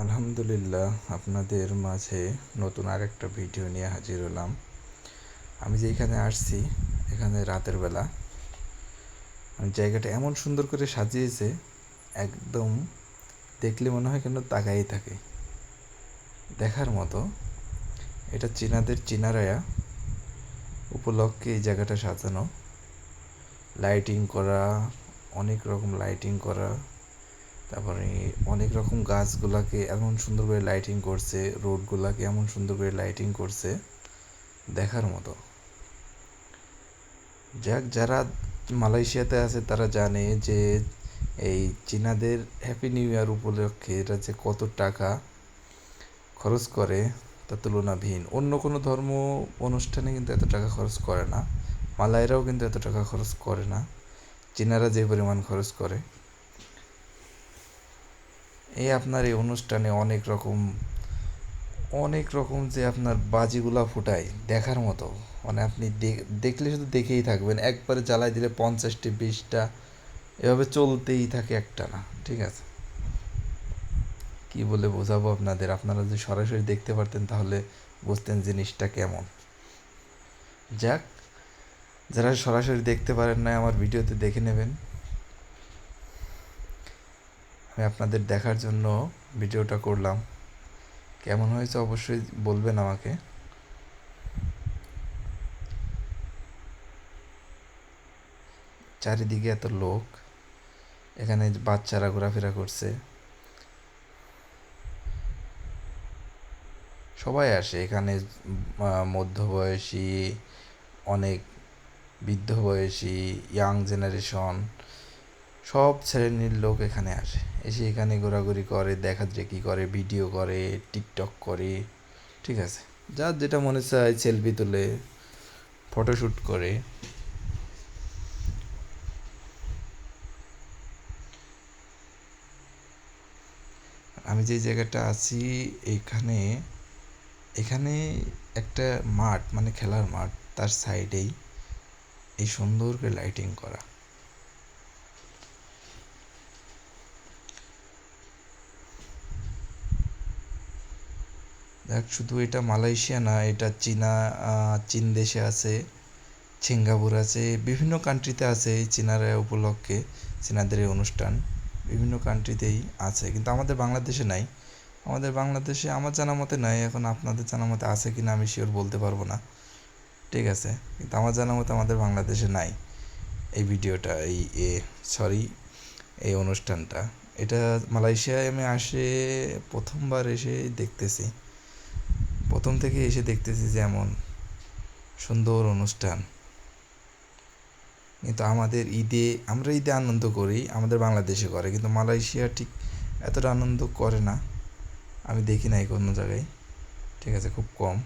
আলহামদুলিল্লাহ, আপনাদের মাঝে নতুন আরেকটা ভিডিও নিয়ে হাজির হলাম। আমি যেখানে আসছি, এখানে রাতের বেলা জায়গাটা এমন সুন্দর করে সাজিয়েছে, একদম দেখলে মনে হয় কেন তাকাই থাকে। দেখার মতো, এটা চীনাদের চীনারায়া উপলক্ষে এই জায়গাটা সাজানো। লাইটিং করা, অনেক রকম লাইটিং করা। তারপরে অনেক রকম গাছগুলাকে এমন সুন্দর করে লাইটিং করছে, রোডগুলাকে এমন সুন্দর করে লাইটিং করছে, দেখার মতো। যাক, যারা মালয়েশিয়াতে আছে তারা জানে যে এই চীনাদের হ্যাপি নিউ ইয়ার উপলক্ষে এরা যে কত টাকা খরচ করে, তা তুলনাবিহীন অন্য কোনো ধর্ম অনুষ্ঠানে কিন্তু এত টাকা খরচ করে না। মালায়রাও কিন্তু এত টাকা খরচ করে না। চীনারা যে পরিমাণ খরচ করে। এই আপনার এই অনুষ্ঠানে অনেক রকম অনেক রকম যে আপনার বাজিগুলা ফুটায় দেখার মতো। মানে আপনি দেখলে শুধু দেখেই থাকবেন। একবারে জ্বালাই দিলে পঞ্চাশটি, বিশটা, এভাবে চলতেই থাকে একটা না, ঠিক আছে? কি বলে বোঝাবো আপনাদের? আপনারা যদি সরাসরি দেখতে পারতেন তাহলে বুঝতেন জিনিসটা কেমন। যাক, যারা সরাসরি দেখতে পারেন না আমার ভিডিওতে দেখে নেবেন। আমি আপনাদের দেখার জন্য ভিডিওটা করলাম। কেমন হয়েছে অবশ্যই বলবেন আমাকে। চারিদিকে এত লোক, এখানে বাচ্চারা ঘোরাফেরা করছে। সবাই আসে, এখানে মধ্যবয়সী, অনেক বৃদ্ধ বয়সী ইয়াং জেনারেশন সব শ্রেণির লোক এখানে আসে। এসে এখানে ঘোরাঘুরি করে, দেখা দেখি করে ভিডিও করে টিকটক করে, ঠিক আছে? যার যেটা মনে চায় সেলফি তুলে ফটোশ্যুট করে। আমি যে জায়গাটা আছি, এখানে এখানে একটা মাঠ মানে খেলার মাঠ, তার সাইডেই এই সুন্দর করে লাইটিং করা। দেখ, শুধু এটা মালয়েশিয়া না, এটা চীনা চীন দেশে আছে, সিঙ্গাপুর আছে, বিভিন্ন কান্ট্রিতে আছে এই চীনার উপলক্ষে, চীনাদের এই অনুষ্ঠান। বিভিন্ন কান্ট্রিতেই আছে, কিন্তু আমাদের বাংলাদেশে নাই। আমাদের বাংলাদেশে আমার জানা মতে নাই, এখন আপনাদের জানা মতে আছে কি না আমি শিওর বলতে পারব না। ঠিক আছে, কিন্তু আমার জানা মতে আমাদের বাংলাদেশে নাই এই ভিডিওটা এই, এ সরি এই অনুষ্ঠানটা। এটা মালয়েশিয়ায় আমি আসে, প্রথমবার এসে দেখতেছি। প্রথম থেকে এসে দেখতেছি যে এমন সুন্দর অনুষ্ঠান। কিন্তু আমাদের ঈদে, আমরা ঈদে আনন্দ করি, আমাদের বাংলাদেশে করে, কিন্তু মালয়েশিয়া ঠিক এতটা আনন্দ করে না। আমি দেখি নাই কোনো জায়গায়। ঠিক আছে, খুব কম।